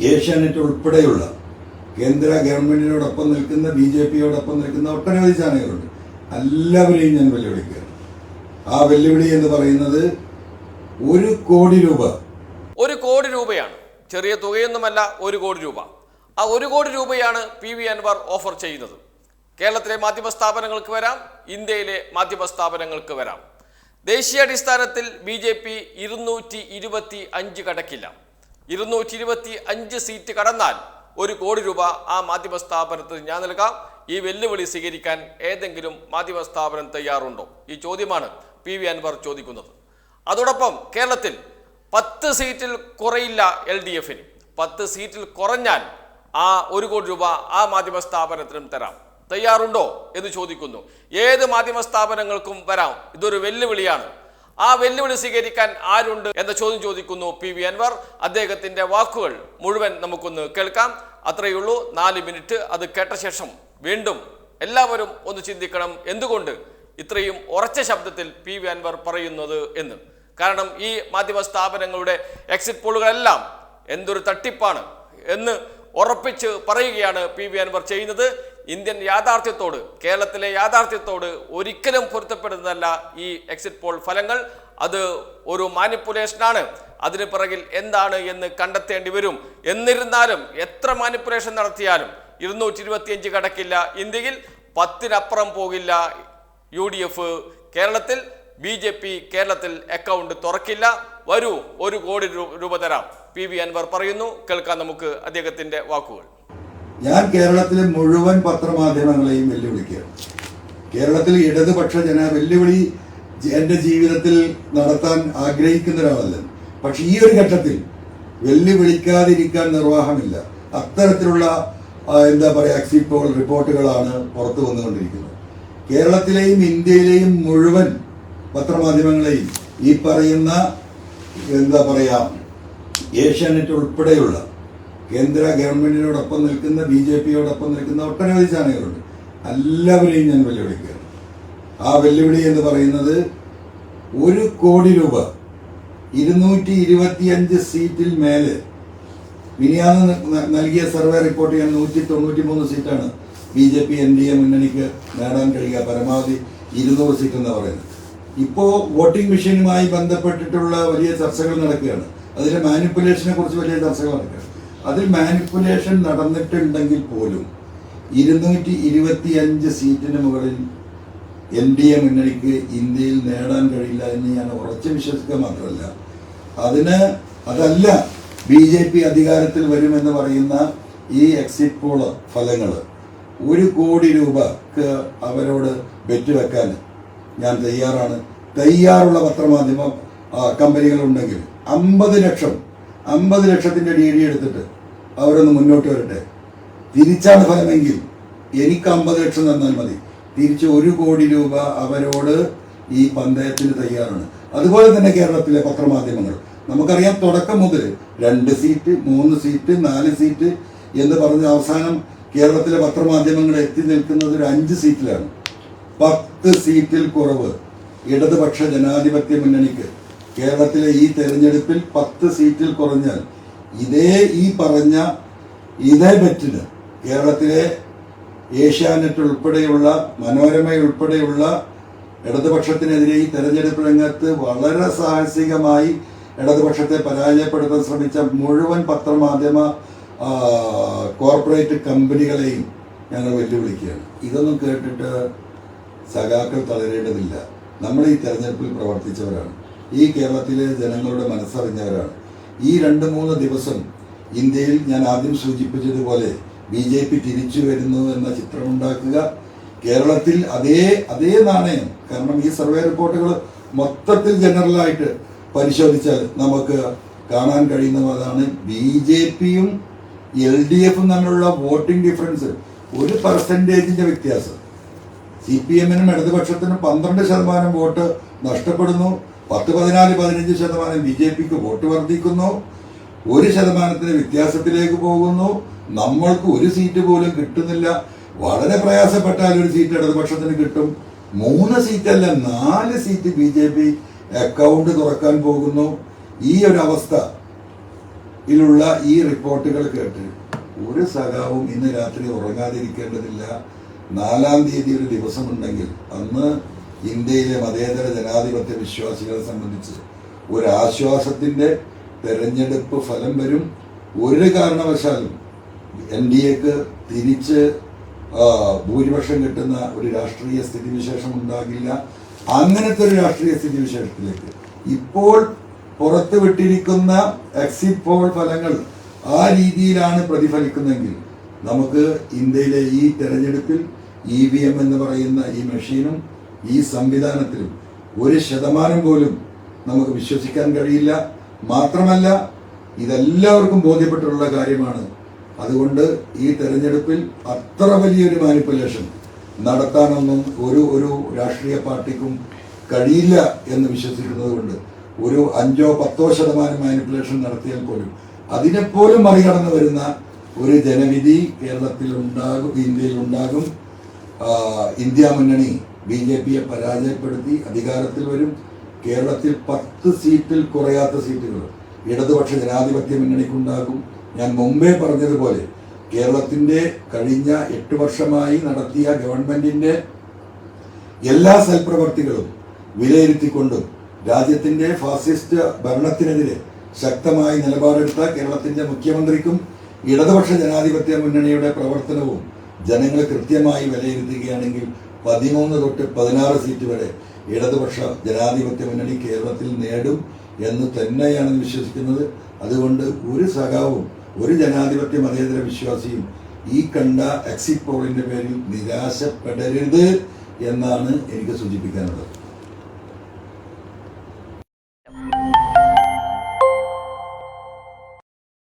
ഏഷ്യാനെറ്റ് ഉൾപ്പെടെയുള്ള കേന്ദ്ര ഗവൺമെന്റിനോടൊപ്പം നിൽക്കുന്ന ബി ജെ പിയോടൊപ്പം നിൽക്കുന്ന ഒട്ടനവധി ചാനലുകളുണ്ട്. എല്ലാവരെയും ഞാൻ വെല്ലുവിളിക്കുകയാണ്. ആ വെല്ലുവിളി എന്ന് പറയുന്നത് ഒരു കോടി രൂപ. ഒരു കോടി രൂപയാണ്. ചെറിയ തുകയൊന്നുമല്ല ഒരു കോടി രൂപ. ആ ഒരു കോടി രൂപയാണ് പി വി അൻവർ ഓഫർ ചെയ്യുന്നത്. കേരളത്തിലെ മാധ്യമ സ്ഥാപനങ്ങൾക്ക് വരാം ഇന്ത്യയിലെ മാധ്യമ സ്ഥാപനങ്ങൾക്ക് വരാം. ദേശീയാടിസ്ഥാനത്തിൽ ബി ജെ പി ഇരുന്നൂറ്റി ഇരുപത്തി അഞ്ച് കടക്കില്ല. ഇരുന്നൂറ്റി ഇരുപത്തി അഞ്ച് സീറ്റ് കടന്നാൽ ഒരു കോടി രൂപ ആ മാധ്യമ സ്ഥാപനത്തിന് ഞാൻ നൽകാം. ഈ വെല്ലുവിളി സ്വീകരിക്കാൻ ഏതെങ്കിലും മാധ്യമ സ്ഥാപനം തയ്യാറുണ്ടോ? ഈ ചോദ്യമാണ് പി വി അൻവർ ചോദിക്കുന്നത്. അതോടൊപ്പം കേരളത്തിൽ പത്ത് സീറ്റിൽ കുറയില്ല എൽ ഡി എഫിന്. പത്ത് സീറ്റിൽ കുറഞ്ഞാൽ ആ ഒരു കോടി രൂപ ആ മാധ്യമ സ്ഥാപനത്തിനും തരാം. തയ്യാറുണ്ടോ എന്ന് ചോദിക്കുന്നു. ഏത് മാധ്യമ സ്ഥാപനങ്ങൾക്കും വരാം. ഇതൊരു വെല്ലുവിളിയാണ്. ആ വെല്ലുവിളി സ്വീകരിക്കാൻ ആരുണ്ട് എന്ന ചോദ്യം ചോദിക്കുന്നു പി വി അൻവർ. അദ്ദേഹത്തിന്റെ വാക്കുകൾ മുഴുവൻ നമുക്കൊന്ന് കേൾക്കാം. അത്രയുള്ളൂ. നാല് മിനിറ്റ്. അത് കേട്ട ശേഷം വീണ്ടും എല്ലാവരും ഒന്ന് ചിന്തിക്കണം എന്തുകൊണ്ട് ഇത്രയും ഉറച്ച ശബ്ദത്തിൽ പി വി അൻവർ പറയുന്നത് എന്ന്. കാരണം ഈ മാധ്യമ സ്ഥാപനങ്ങളുടെ എക്സിറ്റ് പോളുകളെല്ലാം എന്തൊരു തട്ടിപ്പാണ് എന്ന് ഉറപ്പിച്ച് പറയുകയാണ് പി വി അൻവർ ചെയ്യുന്നത്. ഇന്ത്യൻ യാഥാർത്ഥ്യത്തോട് കേരളത്തിലെ യാഥാർത്ഥ്യത്തോട് ഒരിക്കലും പൊരുത്തപ്പെടുന്നതല്ല ഈ എക്സിറ്റ് പോൾ ഫലങ്ങൾ. അത് ഒരു മാനിപ്പുലേഷനാണ് അതിന് പിറകിൽ എന്താണ് എന്ന് കണ്ടെത്തേണ്ടി വരും. എന്നിരുന്നാലും എത്ര മാനിപ്പുലേഷൻ നടത്തിയാലും ഇരുന്നൂറ്റി ഇരുപത്തിയഞ്ച് കടക്കില്ല ഇന്ത്യയിൽ പത്തിനപ്പുറം പോകില്ല യു ഡി എഫ് കേരളത്തിൽ. ബി ജെ പി കേരളത്തിൽ അക്കൗണ്ട് തുറക്കില്ല. വരൂ ഒരു കോടി രൂപ തരാം. പി വി അൻവർ പറയുന്നു. കേൾക്കാം നമുക്ക് അദ്ദേഹത്തിന്റെ വാക്കുകൾ. ഞാൻ കേരളത്തിലെ മുഴുവൻ പത്രമാധ്യമങ്ങളെയും വെല്ലുവിളിക്കുകയാണ്. കേരളത്തിൽ ഇടതുപക്ഷ ജന വെല്ലുവിളി എന്റെ ജീവിതത്തിൽ നടത്താൻ ആഗ്രഹിക്കുന്ന ഒരാളല്ല പക്ഷെ ഈ ഒരു ഘട്ടത്തിൽ വെല്ലുവിളിക്കാതിരിക്കാൻ നിർവാഹമില്ല. അത്തരത്തിലുള്ള എന്താ പറയുക എക്സിപ്പോൾ പോൾ റിപ്പോർട്ടുകളാണ് പുറത്തു വന്നുകൊണ്ടിരിക്കുന്നത്. കേരളത്തിലെയും ഇന്ത്യയിലെയും മുഴുവൻ പത്രമാധ്യമങ്ങളെയും ഈ പറയുന്ന എന്താ പറയുക ഏഷ്യാനെറ്റ് ഉൾപ്പെടെയുള്ള കേന്ദ്ര ഗവൺമെന്റിനോടൊപ്പം നിൽക്കുന്ന ബി ജെ പിയോടൊപ്പം നിൽക്കുന്ന ഒട്ടനവധി ചാനലുകളുണ്ട്. എല്ലാവരെയും ഞാൻ വെല്ലുവിളിക്കുകയാണ്. ആ വെല്ലുവിളി എന്ന് പറയുന്നത് ഒരു കോടി രൂപ ഇരുന്നൂറ്റി ഇരുപത്തിയഞ്ച് സീറ്റിൽ മേലെ മിനിയാന്ന് നൽകിയ സർവേ റിപ്പോർട്ട് ചെയ്യാൻ നൂറ്റി തൊണ്ണൂറ്റി മൂന്ന് സീറ്റാണ് B J P N D A മുന്നണിക്ക് നേടാൻ കഴിയുക. പരമാവധി ഇരുന്നൂറ് സീറ്റ് എന്ന് പറയുന്നത്. ഇപ്പോൾ വോട്ടിംഗ് മെഷീനുമായി ബന്ധപ്പെട്ടിട്ടുള്ള വലിയ ചർച്ചകൾ നടക്കുകയാണ്. അതിലെ മാനിപ്പുലേഷനെ കുറിച്ച് വലിയ ചർച്ചകൾ നടക്കുക അതിൽ മാനിപ്പുലേഷൻ നടന്നിട്ടുണ്ടെങ്കിൽ പോലും ഇരുന്നൂറ്റി ഇരുപത്തി അഞ്ച് സീറ്റിന് മുകളിൽ എൻ ഡി എ മുന്നണിക്ക് ഇന്ത്യയിൽ നേടാൻ കഴിയില്ല എന്ന് ഞാൻ ഉറച്ചു വിശ്വസിക്കുക മാത്രമല്ല. അതിന് അതല്ല ബി ജെ പി അധികാരത്തിൽ വരുമെന്ന് പറയുന്ന ഈ എക്സിറ്റ് പോൾ ഫലങ്ങൾ ഒരു കോടി രൂപക്ക് അവരോട് വെറ്റ് വെക്കാൻ ഞാൻ തയ്യാറാണ്. തയ്യാറുള്ള പത്രമാധ്യമ കമ്പനികളുണ്ടെങ്കിൽ അമ്പത് ലക്ഷം അമ്പത് ലക്ഷത്തിന്റെ ഡി ഡി എടുത്തിട്ട് അവരൊന്ന് മുന്നോട്ട് വരട്ടെ. തിരിച്ചാണ് ഫലമെങ്കിൽ എനിക്ക് അമ്പത് ലക്ഷം തന്നാൽ മതി. തിരിച്ച് ഒരു കോടി രൂപ അവരോട് ഈ പന്തയത്തിന് തയ്യാറാണ്. അതുപോലെ തന്നെ കേരളത്തിലെ പത്രമാധ്യമങ്ങൾ. നമുക്കറിയാം തുടക്കം മുതൽ രണ്ട് സീറ്റ് മൂന്ന് സീറ്റ് നാല് സീറ്റ് എന്ന് പറഞ്ഞ് അവസാനം കേരളത്തിലെ പത്രമാധ്യമങ്ങൾ എത്തി നിൽക്കുന്നത് ഒരു അഞ്ച് സീറ്റിലാണ്. പത്ത് സീറ്റിൽ കുറവ്. ഇടതുപക്ഷ ജനാധിപത്യ മുന്നണിക്ക് കേരളത്തിലെ ഈ തെരഞ്ഞെടുപ്പിൽ പത്ത് സീറ്റിൽ കുറഞ്ഞാൽ ഇതേ ഈ പറഞ്ഞ ഇതേ ബെറ്റിന് കേരളത്തിലെ ഏഷ്യാനെറ്റ് ഉൾപ്പെടെയുള്ള മനോരമ ഉൾപ്പെടെയുള്ള ഇടതുപക്ഷത്തിനെതിരെ ഈ തെരഞ്ഞെടുപ്പ് രംഗത്ത് വളരെ സാഹസികമായി ഇടതുപക്ഷത്തെ പരാജയപ്പെടുത്താൻ ശ്രമിച്ച മുഴുവൻ പത്രമാധ്യമ കോർപ്പറേറ്റ് കമ്പനികളെയും ഞങ്ങൾ വെല്ലുവിളിക്കുകയാണ്. ഇതൊന്നും കേട്ടിട്ട് സഖാക്കൾ തളരേണ്ടതില്ല. നമ്മൾ ഈ തെരഞ്ഞെടുപ്പിൽ പ്രവർത്തിച്ചവരാണ്. ഈ കേരളത്തിലെ ജനങ്ങളുടെ മനസ്സറിഞ്ഞവരാണ്. ഈ രണ്ട് മൂന്ന് ദിവസം ഇന്ത്യയിൽ ഞാൻ ആദ്യം സൂചിപ്പിച്ചതുപോലെ ബി ജെ പി തിരിച്ചു വരുന്നു എന്ന ചിത്രമുണ്ടാക്കുക കേരളത്തിൽ അതേ അതേ നാണയം കാരണം ഈ സർവേ റിപ്പോർട്ടുകൾ മൊത്തത്തിൽ ജനറലായിട്ട് പരിശോധിച്ചാൽ നമുക്ക് കാണാൻ കഴിയുന്നതാണ് ബി ജെ പിയും എൽ ഡി എഫും തമ്മിലുള്ള വോട്ടിംഗ് ഡിഫറൻസ്. ഒരു പെർസെന്റേജിന്റെ വ്യത്യാസം. സി പി എമ്മിനും ഇടതുപക്ഷത്തിനും പന്ത്രണ്ട് ശതമാനം വോട്ട് നഷ്ടപ്പെടുന്നു. പത്ത് പതിനാല് പതിനഞ്ച് ശതമാനം ബി ജെ പിക്ക് വോട്ട് വർദ്ധിക്കുന്നു. ഒരു ശതമാനത്തിന് വ്യത്യാസത്തിലേക്ക് പോകുന്നു. നമ്മൾക്ക് ഒരു സീറ്റ് പോലും കിട്ടുന്നില്ല. വളരെ പ്രയാസപ്പെട്ടാൽ ഒരു സീറ്റ് ഇടതുപക്ഷത്തിന് കിട്ടും. മൂന്ന് സീറ്റല്ല നാല് seat B J P account തുറക്കാൻ പോകുന്നു. ഈ ഒരു അവസ്ഥ ഇതിലുള്ള ഈ റിപ്പോർട്ടുകൾ കേട്ട് ഒരു സഖാവും ഇന്ന് രാത്രി ഉറങ്ങാതിരിക്കേണ്ടതില്ല. നാലാം തീയതി ഒരു ദിവസമുണ്ടെങ്കിൽ അന്ന് ഇന്ത്യയിലെ മതേതര ജനാധിപത്യ വിശ്വാസികളെ സംബന്ധിച്ച് ഒരു ആശ്വാസത്തിന്റെ തെരഞ്ഞെടുപ്പ് ഫലം വരും. ഒരു കാരണവശാലും എൻ ഡി എക്ക് തിരിച്ച് ഭൂരിപക്ഷം കിട്ടുന്ന ഒരു രാഷ്ട്രീയ സ്ഥിതിവിശേഷം ഉണ്ടാകില്ല. അങ്ങനത്തെ ഒരു രാഷ്ട്രീയ സ്ഥിതിവിശേഷത്തിലേക്ക് ഇപ്പോൾ പുറത്തുവിട്ടിരിക്കുന്ന എക്സിറ്റ് പോൾ ഫലങ്ങൾ ആ രീതിയിലാണ് പ്രതിഫലിക്കുന്നതെങ്കിൽ നമുക്ക് ഇന്ത്യയിലെ ഈ തെരഞ്ഞെടുപ്പിൽ ഇ വി എം എന്ന് പറയുന്ന ഈ മെഷീനും ഈ സംവിധാനത്തിലും ഒരു ശതമാനം പോലും നമുക്ക് വിശ്വസിക്കാൻ കഴിയില്ല. മാത്രമല്ല ഇതെല്ലാവർക്കും ബോധ്യപ്പെട്ടിട്ടുള്ള കാര്യമാണ്. അതുകൊണ്ട് ഈ തെരഞ്ഞെടുപ്പിൽ അത്ര വലിയൊരു മാനിപ്പുലേഷൻ നടത്താനൊന്നും ഒരു ഒരു രാഷ്ട്രീയ പാർട്ടിക്കും കഴിയില്ല എന്ന് വിശ്വസിക്കുന്നത് കൊണ്ട് ഒരു അഞ്ചോ പത്തോ ശതമാനം മാനിപ്പുലേഷൻ നടത്തിയാൽ പോലും അതിനെപ്പോലും മറികടന്നു വരുന്ന ഒരു ജനവിധി കേരളത്തിൽ ഉണ്ടാകും ഇന്ത്യയിൽ ഉണ്ടാകും ഇന്ത്യ മുന്നണി ബി ജെ പിയെ പരാജയപ്പെടുത്തി അധികാരത്തിൽ വരും. കേരളത്തിൽ പത്ത് സീറ്റിൽ കുറയാത്ത സീറ്റുകൾ. ഇടതുപക്ഷ ജനാധിപത്യ മുന്നണിക്കുണ്ടാകും. ഞാൻ മുമ്പേ പറഞ്ഞതുപോലെ കേരളത്തിന്റെ കഴിഞ്ഞ എട്ട് വർഷമായി നടത്തിയ ഗവൺമെന്റിന്റെ എല്ലാ സൽപ്രവർത്തികളും വിലയിരുത്തിക്കൊണ്ടും രാജ്യത്തിന്റെ ഫാസിസ്റ്റ് ഭരണത്തിനെതിരെ ശക്തമായി നിലപാടെടുത്ത കേരളത്തിന്റെ മുഖ്യമന്ത്രിക്കും ഇടതുപക്ഷ ജനാധിപത്യ മുന്നണിയുടെ പ്രവർത്തനവും ജനങ്ങൾ കൃത്യമായി വിലയിരുത്തുകയാണെങ്കിൽ പതിമൂന്ന് തൊട്ട് പതിനാറ് സീറ്റ് വരെ ഇടതുപക്ഷ ജനാധിപത്യ മുന്നണി കേരളത്തിൽ നേടും എന്ന് തന്നെയാണ് വിശ്വസിക്കുന്നത്. അതുകൊണ്ട് ഒരു സഖാവും ഒരു ജനാധിപത്യ മതേതര വിശ്വാസിയും ഈ കണ്ട എക്സിറ്റ് പോളിന്റെ പേരിൽ നിരാശപ്പെടരുത് എന്നാണ് എനിക്ക് സൂചിപ്പിക്കാനുള്ളത്.